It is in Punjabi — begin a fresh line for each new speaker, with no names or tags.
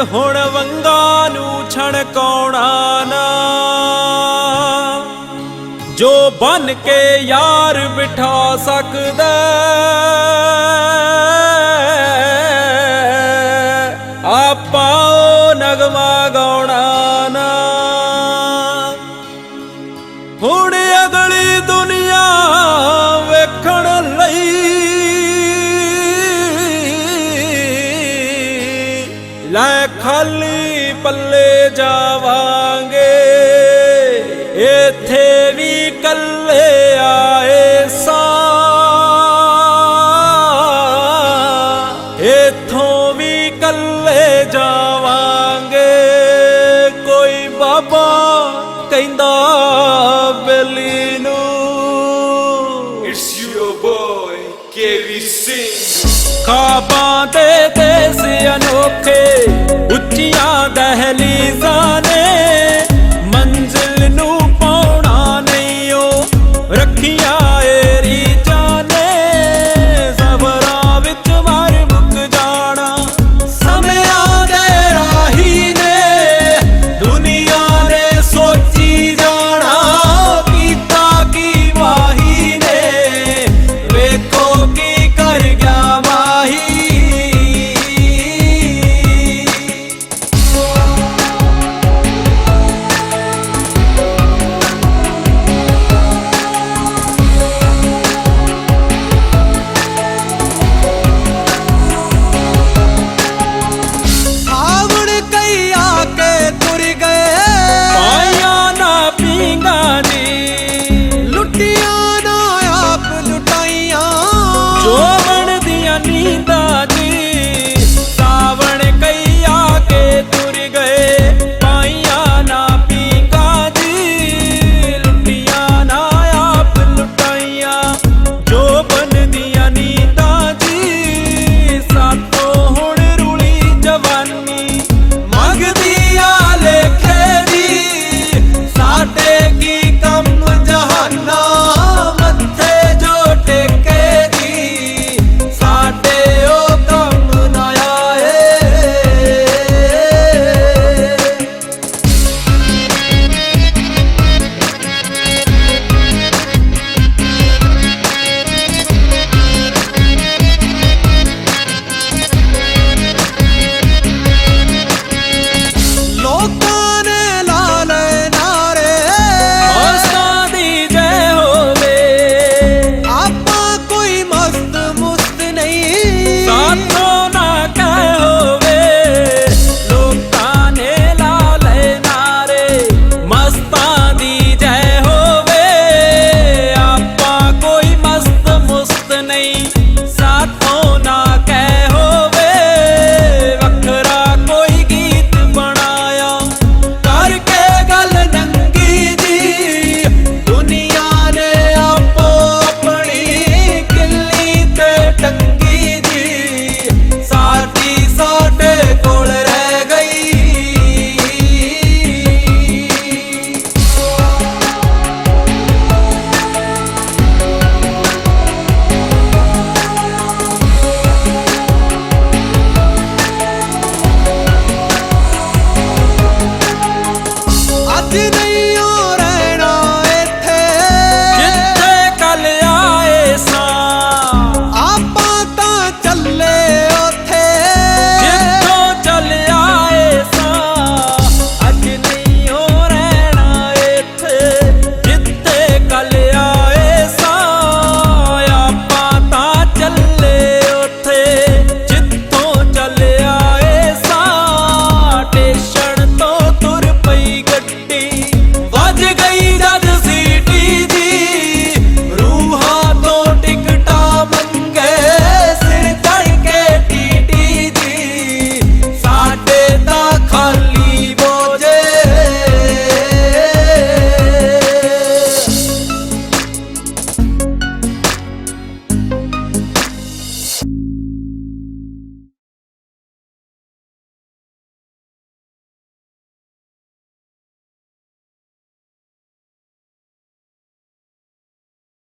ਹੁਣ ਵੰਗਾ ਨੂੰ ਛਣਕਾਉਣਾ ਨਾ। ਜੋ ਬਨ ਕੇ ਯਾਰ ਬਿਠਾ ਸਕਦਾ ਲੈ ਖਾਲੀ ਪੱਲੇ ਜਾਵਾਂਗੇ। ਇੱਥੇ ਵੀ ਕੱਲੇ ਆਏ ਸਾਂ। ਇੱਥੋਂ ਵੀ ਕੱਲੇ ਜਾਵਾਂਗੇ। ਕੋਈ ਬਾਬਾ ਸਿੰਘ ਖਾਬਾਂ
ਦੇ ਦੇਸ ਅਨੋਖੇ ਉੱਚੀਆਂ ਦਹਲੀਜ਼ਾਂ
ਨੇ